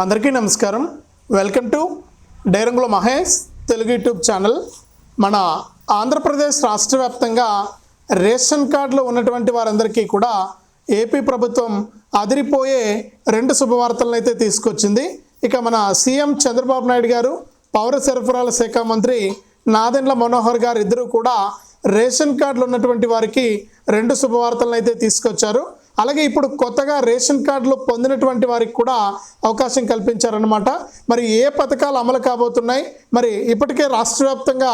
అందరికీ నమస్కారం. Welcome to డైరంగుల Mahesh Telugu YouTube channel. మన ఆంధ్రప్రదేశ్ రాష్ట్ర వ్యాప్తంగా రేషన్ కార్డులో ఉన్నటువంటి వారందరికీ కూడా ఏపీ ప్రభుత్వం అదిరిపోయే రెండు శుభవార్తలను అయితే తీసుకొచ్చింది. ఇక మన సీఎం చంద్రబాబు నాయుడు గారు పౌర సరఫరాల శాఖ మంత్రి నాదెండ్ల మనోహర్ గారు ఇద్దరు కూడా రేషన్ కార్డులు ఉన్నటువంటి వారికి రెండు శుభవార్తలను అయితే తీసుకొచ్చారు. అలాగే ఇప్పుడు కొత్తగా రేషన్ కార్డులు పొందినటువంటి వారికి కూడా అవకాశం కల్పించారనమాట మరి ఏ పథకాలు అమలు కాబోతున్నాయి? మరి ఇప్పటికే రాష్ట్ర వ్యాప్తంగా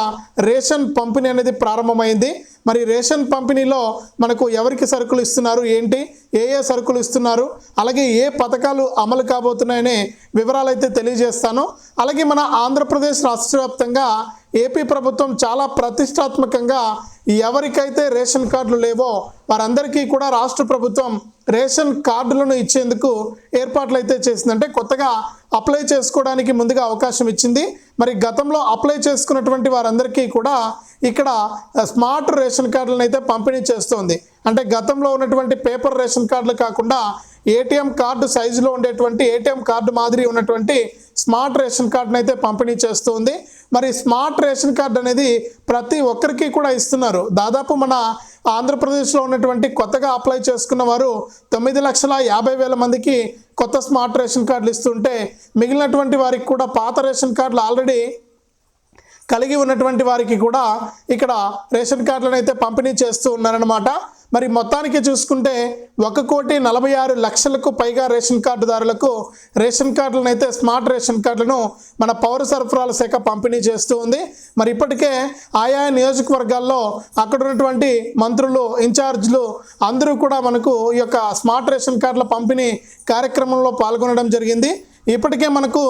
రేషన్ పంపిణీ అనేది ప్రారంభమైంది. మరి రేషన్ పంపిణీలో మనకు ఎవరికి సరుకులు ఇస్తున్నారు? ఏంటి? ఏ ఏ సరుకులు ఇస్తున్నారు? అలాగే ఏ పథకాలు అమలు కాబోతున్నాయనే వివరాలు అయితే తెలియజేస్తాను. అలాగే మన ఆంధ్రప్రదేశ్ రాష్ట్ర వ్యాప్తంగా ఏపీ ప్రభుత్వం చాలా ప్రతిష్టాత్మకంగా ఎవరికైతే రేషన్ కార్డులు లేవో వారందరికీ కూడా రాష్ట్ర ప్రభుత్వం రేషన్ కార్డులను ఇచ్చేందుకు ఏర్పాట్లు అయితే చేసిందంటే కొత్తగా అప్లై చేసుకోవడానికి ముందుగా అవకాశం ఇచ్చింది. మరి గతంలో అప్లై చేసుకున్నటువంటి వారందరికీ కూడా ఇక్కడ స్మార్ట్ రేషన్ కార్డులను అయితే పంపిణీ చేస్తోంది. అంటే గతంలో ఉన్నటువంటి పేపర్ రేషన్ కార్డులు కాకుండా ఏటీఎం కార్డు సైజులో ఉండేటువంటి ఏటీఎం కార్డు మాదిరి ఉన్నటువంటి స్మార్ట్ రేషన్ కార్డును అయితే పంపిణీ చేస్తుంది. మరి స్మార్ట్ రేషన్ కార్డు అనేది ప్రతి ఒక్కరికి కూడా ఇస్తున్నారు. దాదాపు మన ఆంధ్రప్రదేశ్లో ఉన్నటువంటి కొత్తగా అప్లై చేసుకున్న వారు తొమ్మిది లక్షల యాభై వేల మందికి కొత్త స్మార్ట్ రేషన్ కార్డులు ఇస్తుంటే మిగిలినటువంటి వారికి కూడా పాత రేషన్ కార్డులు ఆల్రెడీ కలిగి ఉన్నటువంటి వారికి కూడా ఇక్కడ రేషన్ కార్డులను అయితే పంపిణీ చేస్తూ ఉన్నారనమాట మరి మొత్తానికి చూసుకుంటే ఒక కోటి నలభై ఆరు లక్షలకు పైగా రేషన్ కార్డుదారులకు రేషన్ కార్డులను అయితే స్మార్ట్ రేషన్ కార్డులను మన పౌర సరఫరాల శాఖ పంపిణీ చేస్తూ ఉంది. మరి ఇప్పటికే ఆయా నియోజకవర్గాల్లో అక్కడ ఉన్నటువంటి మంత్రులు ఇన్ఛార్జ్లు అందరూ కూడా మనకు ఈ యొక్క స్మార్ట్ రేషన్ కార్డుల పంపిణీ కార్యక్రమంలో పాల్గొనడం జరిగింది. ఇప్పటికే మనకు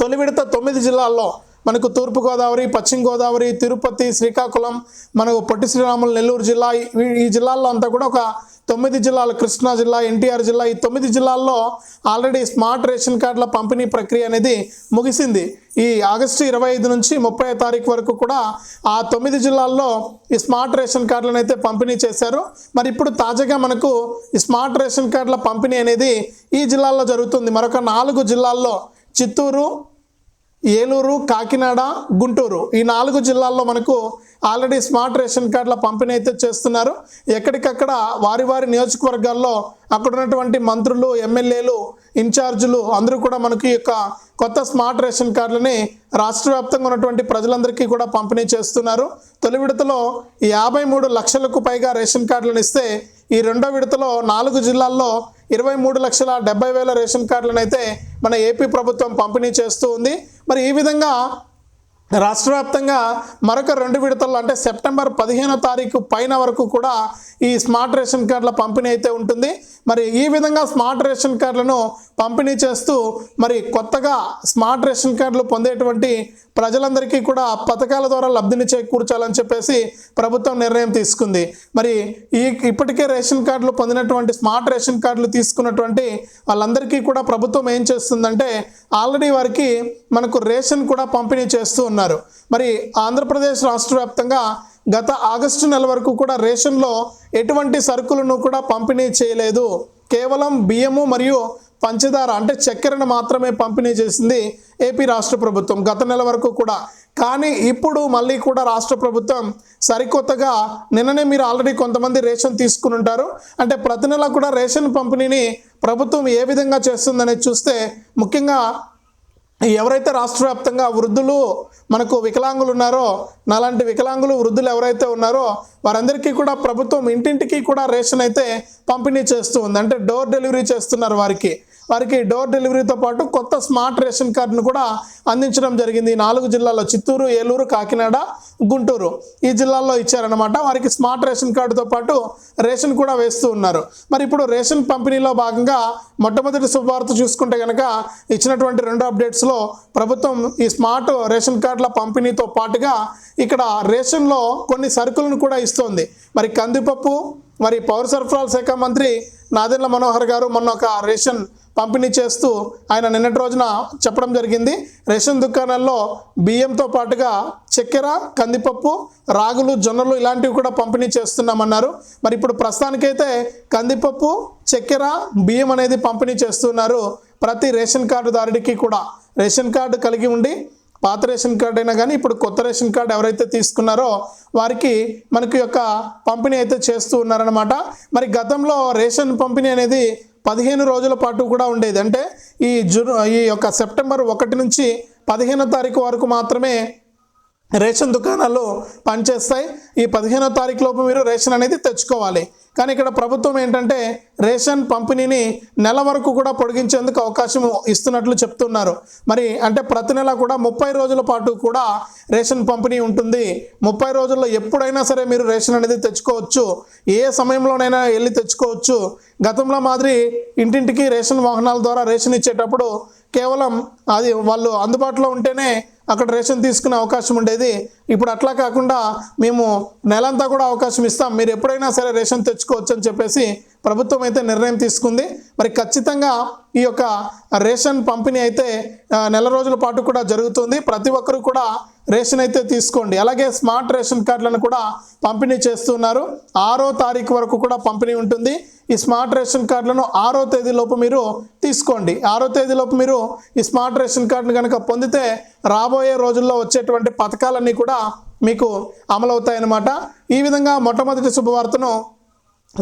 తొలి విడత తొమ్మిది జిల్లాల్లో మనకు తూర్పుగోదావరి పశ్చిమ గోదావరి తిరుపతి శ్రీకాకుళం మనకు పొట్టి శ్రీరాములు నెల్లూరు జిల్లా ఈ- ఈ జిల్లాల్లో అంతా కూడా ఒక తొమ్మిది జిల్లాలు కృష్ణా జిల్లా ఎన్టీఆర్ జిల్లా ఈ తొమ్మిది జిల్లాల్లో ఆల్రెడీ స్మార్ట్ రేషన్ కార్డుల పంపిణీ ప్రక్రియ అనేది ముగిసింది. ఈ ఆగస్టు ఇరవై ఐదు నుంచి ముప్పై తారీఖు వరకు కూడా ఆ తొమ్మిది జిల్లాల్లో ఈ స్మార్ట్ రేషన్ కార్డులను అయితే పంపిణీ చేశారు. మరి ఇప్పుడు తాజాగా మనకు ఈ స్మార్ట్ రేషన్ కార్డుల పంపిణీ అనేది ఈ జిల్లాల్లో జరుగుతుంది. మరొక నాలుగు జిల్లాల్లో చిత్తూరు ఏలూరు కాకినాడ గుంటూరు ఈ నాలుగు జిల్లాల్లో మనకు ఆల్రెడీ స్మార్ట్ రేషన్ కార్డుల పంపిణీ అయితే చేస్తున్నారు. ఎక్కడికక్కడ వారి వారి నియోజకవర్గాల్లో అక్కడ ఉన్నటువంటి మంత్రులు ఎమ్మెల్యేలు ఇన్ఛార్జీలు అందరూ కూడా మనకి ఈ యొక్క కొత్త స్మార్ట్ రేషన్ కార్డులని రాష్ట్ర వ్యాప్తంగా ఉన్నటువంటి ప్రజలందరికీ కూడా పంపిణీ చేస్తున్నారు. తొలి విడతలో యాభై మూడు లక్షలకు పైగా రేషన్ కార్డులను ఇస్తే ఈ రెండో విడతలో నాలుగు జిల్లాల్లో ఇరవై మూడు లక్షల డెబ్బై వేల రేషన్ కార్డులను అయితే మన ఏపీ ప్రభుత్వం పంపిణీ చేస్తూ ఉంది. మరి ఈ విధంగా రాష్ట్ర వ్యాప్తంగా మరొక రెండు విడతల్లో అంటే సెప్టెంబర్ పదిహేనో తారీఖు పైన వరకు కూడా ఈ స్మార్ట్ రేషన్ కార్డుల పంపిణీ అయితే ఉంటుంది. మరి ఈ విధంగా స్మార్ట్ రేషన్ కార్డులను పంపిణీ చేస్తూ మరి కొత్తగా స్మార్ట్ రేషన్ కార్డులు పొందేటువంటి ప్రజలందరికీ కూడా పథకాల ద్వారా లబ్ధిని చేకూర్చాలని చెప్పేసి ప్రభుత్వం నిర్ణయం తీసుకుంది. మరి ఈ ఇప్పటికే రేషన్ కార్డులు పొందినటువంటి స్మార్ట్ రేషన్ కార్డులు తీసుకున్నటువంటి వాళ్ళందరికీ కూడా ప్రభుత్వం ఏం చేస్తుందంటే ఆల్రెడీ వారికి మనకు రేషన్ కూడా పంపిణీ చేస్తూ ఉన్నారు. మరి ఆంధ్రప్రదేశ్ రాష్ట్ర వ్యాప్తంగా గత ఆగస్టు నెల వరకు కూడా రేషన్లో ఎటువంటి సరుకులను కూడా పంపిణీ చేయలేదు. కేవలం బియ్యము మరియు పంచదార అంటే చక్కెరను మాత్రమే పంపిణీ చేసింది ఏపీ రాష్ట్ర ప్రభుత్వం గత నెల వరకు కూడా. కానీ ఇప్పుడు మళ్ళీ కూడా రాష్ట్ర ప్రభుత్వం సరికొత్తగా నిన్ననే మీరు ఆల్రెడీ కొంతమంది రేషన్ తీసుకుని ఉంటారు. అంటే ప్రతి నెల కూడా రేషన్ పంపిణీని ప్రభుత్వం ఏ విధంగా చేస్తుందనేది చూస్తే ముఖ్యంగా ఎవరైతే రాష్ట్ర వ్యాప్తంగా వృద్ధులు మనకు వికలాంగులు ఉన్నారో నాలాంటి వికలాంగులు వృద్ధులు ఎవరైతే ఉన్నారో వారందరికీ కూడా ప్రభుత్వం ఇంటింటికి కూడా రేషన్ అయితే పంపిణీ చేస్తూ ఉంది. అంటే డోర్ డెలివరీ చేస్తున్నారు వారికి. వారికి డోర్ డెలివరీతో పాటు కొత్త స్మార్ట్ రేషన్ కార్డును కూడా అందించడం జరిగింది. నాలుగు జిల్లాల్లో చిత్తూరు ఏలూరు కాకినాడ గుంటూరు ఈ జిల్లాల్లో ఇచ్చారనమాట వారికి స్మార్ట్ రేషన్ కార్డుతో పాటు రేషన్ కూడా వేస్తూ ఉన్నారు. మరి ఇప్పుడు రేషన్ పంపిణీలో భాగంగా మొట్టమొదటి శుభవార్త చూసుకుంటే కనుక ఇచ్చినటువంటి రెండు అప్డేట్స్లో ప్రభుత్వం ఈ స్మార్ట్ రేషన్ కార్డుల పంపిణీతో పాటుగా ఇక్కడ రేషన్లో కొన్ని సరుకులను కూడా ఇస్తోంది. మరి కందిపప్పు మరి పౌర సరఫరాల శాఖ మంత్రి నాదెండ్ల మనోహర్ గారు మొన్న ఒక రేషన్ పంపిణీ చేస్తూ ఆయన నిన్నటి రోజున చెప్పడం జరిగింది. రేషన్ దుకాణాల్లో బియ్యంతో పాటుగా చక్కెర కందిపప్పు రాగులు జొన్నలు ఇలాంటివి కూడా పంపిణీ చేస్తున్నామన్నారు. మరి ఇప్పుడు ప్రస్తుతానికైతే కందిపప్పు చక్కెర బియ్యం అనేది పంపిణీ చేస్తున్నారు. ప్రతి రేషన్ కార్డుదారుడికి కూడా రేషన్ కార్డు కలిగి ఉండి పాత రేషన్ కార్డు అయినా కానీ ఇప్పుడు కొత్త రేషన్ కార్డు ఎవరైతే తీసుకున్నారో వారికి మనకి యొక్క పంపిణీ అయితే చేస్తూ ఉన్నారనమాట మరి గతంలో రేషన్ పంపిణీ అనేది పదిహేను రోజుల పాటు కూడా ఉండేది. అంటే ఈ జూన్ ఈ యొక్క సెప్టెంబర్ ఒకటి నుంచి పదిహేనో తారీఖు వరకు మాత్రమే రేషన్ దుకాణాలు పనిచేస్తాయి. ఈ పదిహేనో తారీఖు లోపు మీరు రేషన్ అనేది తెచ్చుకోవాలి. కానీ ఇక్కడ ప్రభుత్వం ఏంటంటే రేషన్ పంపిణీని నెల వరకు కూడా పొడిగించేందుకు అవకాశం ఇస్తున్నట్లు చెప్తున్నారు. మరి అంటే ప్రతి నెల కూడా ముప్పై రోజుల పాటు కూడా రేషన్ పంపిణీ ఉంటుంది. ముప్పై రోజుల్లో ఎప్పుడైనా సరే మీరు రేషన్ అనేది తెచ్చుకోవచ్చు. ఏ సమయంలోనైనా వెళ్ళి తెచ్చుకోవచ్చు. గతంలో మాదిరి ఇంటింటికి రేషన్ వాహనాల ద్వారా రేషన్ ఇచ్చేటప్పుడు కేవలం అది వాళ్ళు అందుబాటులో ఉంటేనే అక్కడ రేషన్ తీసుకునే అవకాశం ఉండేది. ఇప్పుడు అట్లా కాకుండా మేము నెలంతా కూడా అవకాశం ఇస్తాం. మీరు ఎప్పుడైనా సరే రేషన్ తెచ్చుకోవచ్చు అని చెప్పేసి ప్రభుత్వం అయితే నిర్ణయం తీసుకుంది. మరి ఖచ్చితంగా ఈ యొక్క రేషన్ పంపిణీ అయితే నెల రోజుల పాటు కూడా జరుగుతుంది. ప్రతి ఒక్కరు కూడా రేషన్ అయితే తీసుకోండి. అలాగే స్మార్ట్ రేషన్ కార్డులను కూడా పంపిణీ చేస్తున్నారు. ఆరో తారీఖు వరకు కూడా పంపిణీ ఉంటుంది. ఈ స్మార్ట్ రేషన్ కార్డులను ఆరో తేదీలోపు మీరు తీసుకోండి. ఆరో తేదీలోపు మీరు ఈ స్మార్ట్ రేషన్ కార్డును కనుక పొందితే రాబోయే రోజుల్లో వచ్చేటువంటి పథకాలన్నీ కూడా మీకు అమలవుతాయన్నమాట. ఈ విధంగా మొట్టమొదటి శుభవార్తను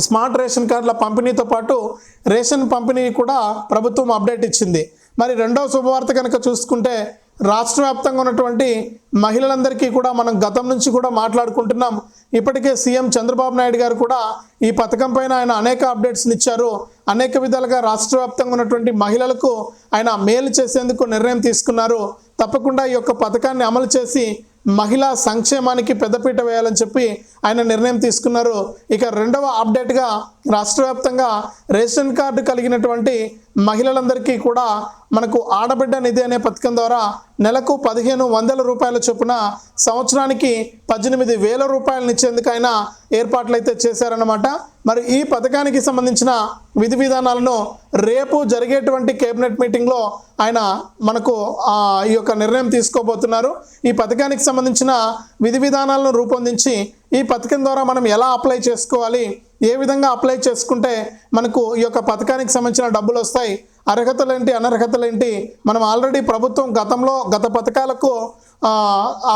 స్మార్ట్ రేషన్ కార్డుల పంపిణీతో పాటు రేషన్ పంపిణీ కూడా ప్రభుత్వం అప్డేట్ ఇచ్చింది. మరి రెండవ శుభవార్త కనుక చూసుకుంటే రాష్ట్ర వ్యాప్తంగా ఉన్నటువంటి మహిళలందరికీ కూడా మనం గతం నుంచి కూడా మాట్లాడుకుంటున్నాం. ఇప్పటికే సీఎం చంద్రబాబు నాయుడు గారు కూడా ఈ పథకం పైన ఆయన అనేక అప్డేట్స్ని ఇచ్చారు. అనేక విధాలుగా రాష్ట్ర వ్యాప్తంగా ఉన్నటువంటి మహిళలకు ఆయన మేలు చేసేందుకు నిర్ణయం తీసుకున్నారు. తప్పకుండా ఈ యొక్క పథకాన్ని అమలు చేసి మహిళా సంక్షేమానికి పెద్దపీట వేయాలని చెప్పి ఆయన నిర్ణయం తీసుకున్నారు. ఇక రెండవ అప్డేట్గా రాష్ట్ర వ్యాప్తంగా రేషన్ కార్డు కలిగినటువంటి మహిళలందరికీ కూడా మనకు ఆడబిడ్డ నిధి అనే పథకం ద్వారా నెలకు పదిహేను వందల రూపాయల చొప్పున సంవత్సరానికి పద్దెనిమిది వేల రూపాయలను ఇచ్చేందుకైనా ఆయన ఏర్పాట్లు అయితే చేశారన్నమాట. మరి ఈ పథకానికి సంబంధించిన విధి విధానాలను రేపు జరిగేటువంటి కేబినెట్ మీటింగ్లో ఆయన మనకు ఈ యొక్క నిర్ణయం తీసుకోబోతున్నారు. ఈ పథకానికి సంబంధించిన విధి విధానాలను రూపొందించి ఈ పథకం ద్వారా మనం ఎలా అప్లై చేసుకోవాలి? ఏ విధంగా అప్లై చేసుకుంటే మనకు ఈ యొక్క పథకానికి సంబంధించిన డబ్బులు వస్తాయి? అర్హతలు ఏంటి? అనర్హతలు ఏంటి? మనం ఆల్రెడీ ప్రభుత్వం గతంలో గత పథకాలకు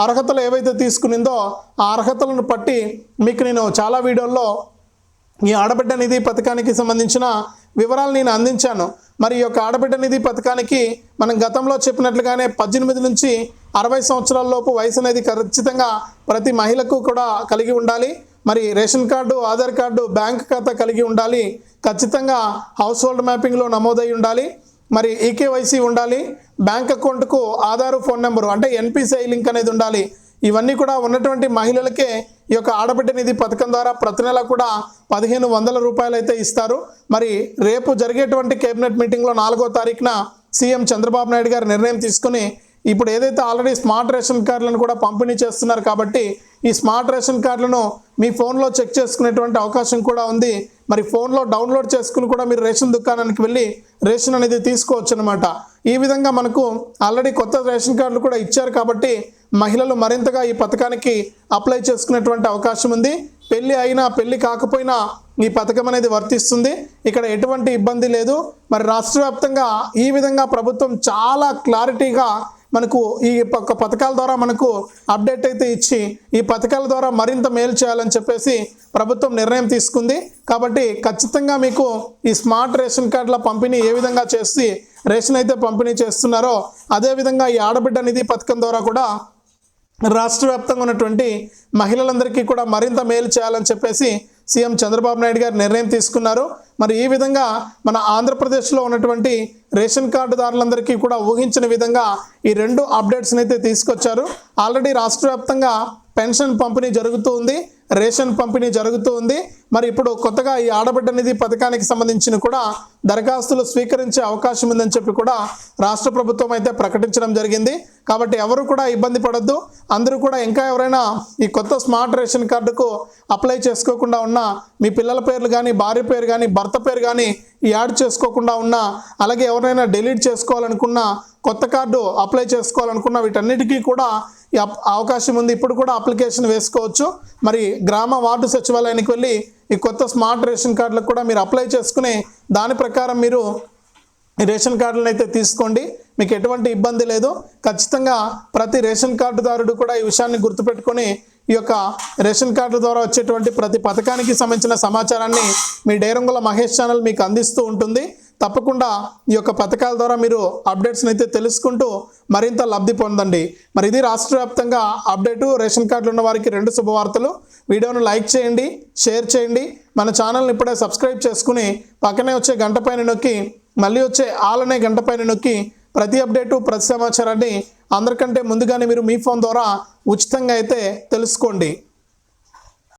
అర్హతలు ఏవైతే తీసుకునిందో ఆ అర్హతలను బట్టి మీకు నేను చాలా వీడియోల్లో ఈ ఆడబిడ్డ నిధి పథకానికి సంబంధించిన వివరాలు నేను అందించాను. మరి ఈ యొక్క ఆడబిడ్డ నిధి పథకానికి మనం గతంలో చెప్పినట్లుగానే పద్దెనిమిది నుంచి అరవై సంవత్సరాల లోపు వయసు అనేది ఖచ్చితంగా ప్రతి మహిళకు కూడా కలిగి ఉండాలి. మరి ration card Aadhaar card bank ఖాతా కలిగి ఉండాలి. ఖచ్చితంగా హౌస్ హోల్డ్ మ్యాపింగ్లో నమోదై ఉండాలి. మరి ఈకేవైసీ ఉండాలి. బ్యాంక్ అకౌంట్కు ఆధార్ ఫోన్ నెంబరు అంటే ఎన్పిసిఐ లింక్ అనేది ఉండాలి. ఇవన్నీ కూడా ఉన్నటువంటి మహిళలకే ఈ యొక్క ఆడబిడ్డ నిధి పథకం ద్వారా ప్రతి నెల కూడా పదిహేను వందల రూపాయలు అయితే ఇస్తారు. మరి రేపు జరిగేటువంటి కేబినెట్ మీటింగ్లో నాలుగో తారీఖున సీఎం చంద్రబాబు నాయుడు గారు నిర్ణయం తీసుకుని ఇప్పుడు ఏదైతే ఆల్రెడీ స్మార్ట్ రేషన్ కార్డులను కూడా పంపిణీ చేస్తున్నారు కాబట్టి ఈ స్మార్ట్ రేషన్ కార్డులను మీ ఫోన్లో చెక్ చేసుకునేటువంటి అవకాశం కూడా ఉంది. మరి ఫోన్లో డౌన్లోడ్ చేసుకుని కూడా మీరు రేషన్ దుకాణానికి వెళ్ళి రేషన్ అనేది తీసుకోవచ్చు అనమాట ఈ విధంగా మనకు ఆల్రెడీ కొత్త రేషన్ కార్డులు కూడా ఇచ్చారు కాబట్టి మహిళలు మరింతగా ఈ పథకానికి అప్లై చేసుకునేటువంటి అవకాశం ఉంది. పెళ్ళి అయినా పెళ్ళి కాకపోయినా ఈ పథకం అనేది వర్తిస్తుంది. ఇక్కడ ఎటువంటి ఇబ్బంది లేదు. మరి రాష్ట్ర వ్యాప్తంగా ఈ విధంగా ప్రభుత్వం చాలా క్లారిటీగా మనకు ఈ పక్క పథకాల ద్వారా మనకు అప్డేట్ అయితే ఇచ్చి ఈ పథకాల ద్వారా మరింత మేలు చేయాలని చెప్పేసి ప్రభుత్వం నిర్ణయం తీసుకుంది. కాబట్టి ఖచ్చితంగా మీకు ఈ స్మార్ట్ రేషన్ కార్డుల పంపిణీ ఏ విధంగా చేసి రేషన్ అయితే పంపిణీ చేస్తున్నారో అదేవిధంగా ఈ ఆడబిడ్డ నిధి పథకం ద్వారా కూడా రాష్ట్ర వ్యాప్తంగా ఉన్నటువంటి మహిళలందరికీ కూడా మరింత మేలు చేయాలని చెప్పేసి సీఎం చంద్రబాబు నాయుడు గారు నిర్ణయం తీసుకున్నారు. మరి ఈ విధంగా మన ఆంధ్రప్రదేశ్లో ఉన్నటువంటి రేషన్ కార్డుదారులందరికీ కూడా ఊహించిన విధంగా ఈ రెండు అప్డేట్స్ని అయితే తీసుకొచ్చారు. ఆల్రెడీ రాష్ట్ర వ్యాప్తంగా పెన్షన్ పంపిణీ జరుగుతూ ఉంది. రేషన్ పంపిణీ జరుగుతూ ఉంది. మరి ఇప్పుడు కొత్తగా ఈ ఆడబిడ్డ నిధి పథకానికి సంబంధించిన కూడా దరఖాస్తులు స్వీకరించే అవకాశం ఉందని చెప్పి కూడా రాష్ట్ర ప్రభుత్వం అయితే ప్రకటించడం జరిగింది. కాబట్టి ఎవరు కూడా ఇబ్బంది పడద్దు. అందరూ కూడా ఇంకా ఎవరైనా ఈ కొత్త స్మార్ట్ రేషన్ కార్డుకు అప్లై చేసుకోకుండా ఉన్నా మీ పిల్లల పేర్లు కానీ భార్య పేరు కానీ భర్త పేరు కానీ యాడ్ చేసుకోకుండా ఉన్నా అలాగే ఎవరైనా డిలీట్ చేసుకోవాలనుకున్నా కొత్త కార్డు అప్లై చేసుకోవాలనుకున్న వీటన్నిటికీ కూడా అప్- అవకాశం ఉంది. ఇప్పుడు కూడా అప్లికేషన్ వేసుకోవచ్చు. మరి గ్రామ వార్డు సచివాలయానికి వెళ్ళి ఈ కొత్త స్మార్ట్ రేషన్ కార్డులకు కూడా మీరు అప్లై చేసుకుని దాని ప్రకారం మీరు రేషన్ కార్డులను అయితే తీసుకోండి. మీకు ఎటువంటి ఇబ్బంది లేదు. ఖచ్చితంగా ప్రతి రేషన్ కార్డుదారుడు కూడా ఈ విషయాన్ని గుర్తుపెట్టుకొని ఈ యొక్క రేషన్ కార్డు ద్వారా వచ్చేటువంటి ప్రతి పథకానికి సంబంధించిన సమాచారాన్ని మీ డైరంగుల మహేష్ ఛానల్ మీకు అందిస్తూ ఉంటుంది. తప్పకుండా ఈ యొక్క పథకాల ద్వారా మీరు అప్డేట్స్ని అయితే తెలుసుకుంటూ మరింత లబ్ధి పొందండి. మరి ఇది రాష్ట్ర వ్యాప్తంగా అప్డేటు రేషన్ కార్డులు ఉన్న వారికి రెండు శుభవార్తలు. వీడియోను లైక్ చేయండి షేర్ చేయండి. మన ఛానల్ని ఇప్పుడే సబ్స్క్రైబ్ చేసుకుని పక్కనే వచ్చే గంట పైన నొక్కి మళ్ళీ వచ్చే ఆల్ అనే గంట పైన నొక్కి ప్రతి అప్డేటు ప్రతి సమాచారాన్ని అందరికంటే ముందుగానే మీరు మీ ఫోన్ ద్వారా ఉచితంగా అయితే తెలుసుకోండి.